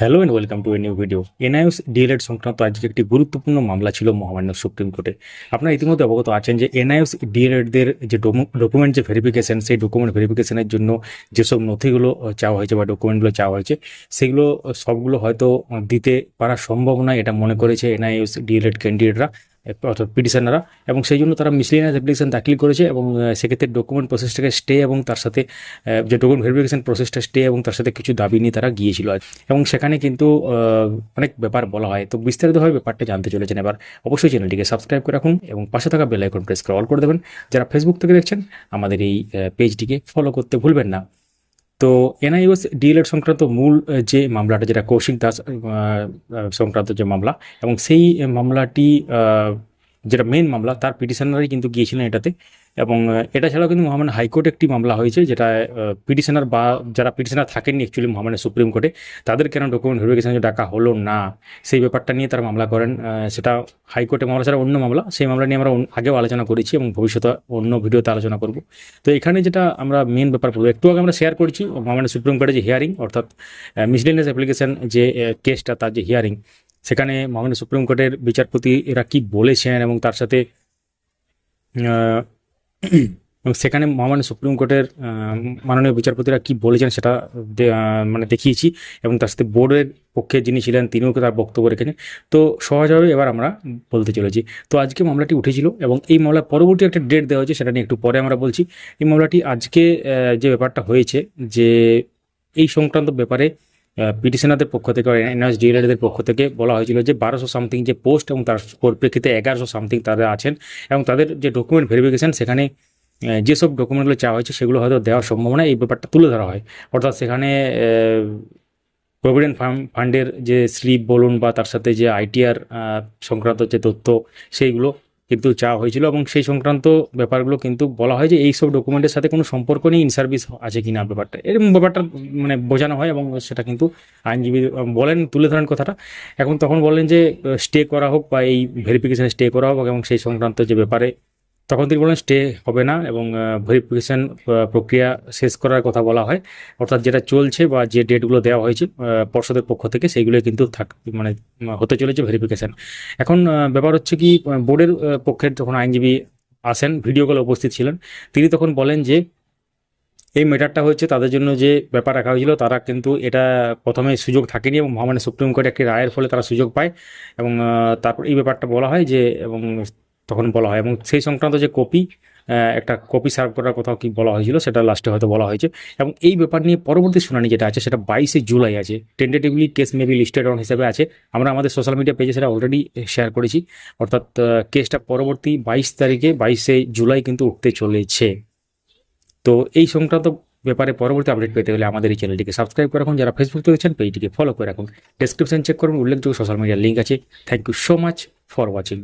Hello and welcome to a new video NIS DElEd সংক্রান্ত আজকে একটি গুরুত্বপূর্ণ মামলা ছিল মহামান্য সুপ্রিম কোর্টে। আপনারা ইতিমধ্যে অবগত আছেন যে এনআইএস ডিএলএডদের যে ডকুমেন্ট যে ভেরিফিকেশন সেই ডকুমেন্ট ভেরিফিকেশনের জন্য যেসব নথিগুলো চাওয়া হয়েছে বা ডকুমেন্টগুলো চাওয়া হয়েছে, সেগুলো, সবগুলো হয়তো দিতে পারা সম্ভব নয়। এটা মনে করেছে এনআইএস ডিএলএড ক্যান্ডিডেটরা অর্থাৎ পিটিশনাররা এবং সেই জন্য তারা মিসলিনিয়াস অ্যাপ্লিকেশন দাখিল করেছে এবং সেক্ষেত্রে ডকুমেন্ট প্রসেসটাকে স্টে এবং তার সাথে যে ডকুমেন্ট ভেরিফিকেশন প্রসেসটা স্টে এবং তার সাথে কিছু দাবি নিয়ে তারা গিয়েছিল। এবং সেখানে কিন্তু অনেক ব্যাপার বলা হয়। তো বিস্তারিতভাবে ব্যাপারটা জানতে চলেছেন এবার অবশ্যই চ্যানেলটিকে সাবস্ক্রাইব করে রাখুন এবং পাশে থাকা বেল আইকন প্রেস করে অল করে দেবেন। যারা ফেসবুক থেকে দেখছেন, আমাদের এই পেজটিকে ফলো করতে ভুলবেন না। তো এনআইওএস ডিএলএড সংক্রান্ত মূল যে মামলাটা, যেটা কৌশিক দাস সংক্রান্ত যে মামলা, এবং সেই মামলাটি যেটা মেন মামলা, তার পিটিশনারই কিন্তু গিয়েছিলেন এটাতে। এবং এটা ছাড়াও কিন্তু মহামান্য হাইকোর্টে একটি মামলা হয়েছে যেটা পিটিশনার বা যারা পিটিশনার থাকেননি অ্যাকচুয়ালি মহামান্য সুপ্রিম কোর্টে, তাদের কেন ডকুমেন্ট ভেরিফিকেশন ডাকা হলো না? সেই ব্যাপারটা নিয়ে তারা মামলা করেন সেটা হাইকোর্টে মামলা ছাড়া অন্য মামলা, সেই মামলা নিয়ে আমরা আগেও আলোচনা করেছি এবং ভবিষ্যতে অন্য ভিডিওতে আলোচনা করব। তো এখানে যেটা আমরা মেন ব্যাপার বলব, একটু আগে আমরা শেয়ার করেছি মহামান্য সুপ্রিম কোর্টে যে হিয়ারিং অর্থাৎ মিসলেনিয়াস অ্যাপ্লিকেশন যে কেসটা তার যে হিয়ারিং সেখানে মহামান্য সুপ্রিম কোর্টের বিচারপতি এরা কি বলেছেন এবং তার সাথে এবং সেখানে মহামান্য সুপ্রিম কোর্টের মাননীয় বিচারপতিরা কি বলেছেন সেটা মানে দেখিয়েছি এবং তার সাথে বোর্ডের পক্ষে যিনি ছিলেন তিনিও তার বক্তব্য রেখেছেন। তো সহজভাবে এবার আমরা বলতে চলেছি। তো আজকে মামলাটি উঠেছিল এবং এই মামলার পরবর্তী একটা ডেট দেওয়া হয়েছে সেটা নিয়ে একটু পরে আমরা বলছি। এই মামলাটি আজকে যে ব্যাপারটা হয়েছে যে এই সংক্রান্ত ব্যাপারে পিটিশনারদের পক্ষ থেকে এনএস ডিএলএডদের পক্ষ থেকে বলা হয়েছিল যে বারোশো সামথিং যে পোস্ট এবং তার পরিপ্রেক্ষিতে এগারোশো সামথিং তারা আছেন এবং তাদের যে ডকুমেন্ট ভেরিফিকেশন সেখানে যেসব ডকুমেন্টগুলো চাওয়া হয়েছে সেগুলো হয়তো দেওয়ার সম্ভাবনা এই ব্যাপারটা তুলে ধরা হয়। অর্থাৎ সেখানে প্রভিডেন্ট ফান্ড ফান্ডের যে স্লিপ বলুন বা তার সাথে যে আইটিআর সংক্রান্ত যে তথ্য সেইগুলো কিন্তু চাওয়া হয়েছিল এবং সেই সংক্রান্ত ব্যাপারগুলো কিন্তু বলা হয় যে এই সব ডকুমেন্টের সাথে কোনো সম্পর্ক নেই ইন সার্ভিস আছে কিনা ব্যাপারটা। এরকম ব্যাপারটা মানে বোঝানো হয় এবং সেটা কিন্তু আইনজীবী বলেন, তুলে ধরেন কথাটা। এখন তখন বলেন যে স্টে করা হোক বা এই ভেরিফিকেশানে স্টে করা হোক এবং সেই সংক্রান্ত যে ব্যাপারে তখন তিনি বলেন স্টে হবে না এবং ভেরিফিকেশন প্রক্রিয়া শেষ করার কথা বলা হয়। অর্থাৎ যেটা চলছে বা যে ডেটগুলো দেওয়া হয়েছে পর্ষদের পক্ষ থেকে সেইগুলো কিন্তু থাক মানে হতে চলেছে ভেরিফিকেশন। এখন ব্যাপার হচ্ছে কি বোর্ডের পক্ষের যখন আইনজীবী আসেন, ভিডিও কলে উপস্থিত ছিলেন, তিনি তখন বলেন যে, এই ম্যাটারটা হচ্ছে তাদের জন্য যে ব্যাপার রাখা হয়েছিল, তারা কিন্তু এটা প্রথমে সুযোগ থাকেনি এবং মহামান্য সুপ্রিম কোর্টে একটি রায়ের ফলে তারা সুযোগ পায় এবং তারপর এই ব্যাপারটা বলা হয় যে, এবং তখন বলা হয়। এবং সেই সংক্রান্ত যে কপি একটা কপি সার্ভ করার কোথাও কি বলা হয়েছিল, সেটা লাস্টে হয়তো বলা হয়েছে। এবং এই ব্যাপার নিয়ে পরবর্তী শুনানি যেটা আছে, সেটা বাইশে জুলাই আছে। Tentatively case maybe listed on হিসেবে আছে। আমরা আমাদের সোশ্যাল মিডিয়া পেজে সেটা অলরেডি শেয়ার করেছি। অর্থাৎ কেসটা পরবর্তী বাইশ তারিখে, বাইশে জুলাই কিন্তু উঠতে চলেছে। তো এই সংক্রান্ত ব্যাপারে পরবর্তী আপডেট পেতে হলে আমাদের এই চ্যানেলটিকে সাবস্ক্রাইব করে রাখুন। যারা ফেসবুক দেখছেন পেজটিকে ফলো করে রাখুন। ডেসক্রিপশন চেক করুন। উল্লেখযোগ্য সোশ্যাল মিডিয়ার লিঙ্ক আছে। Thank you so much for watching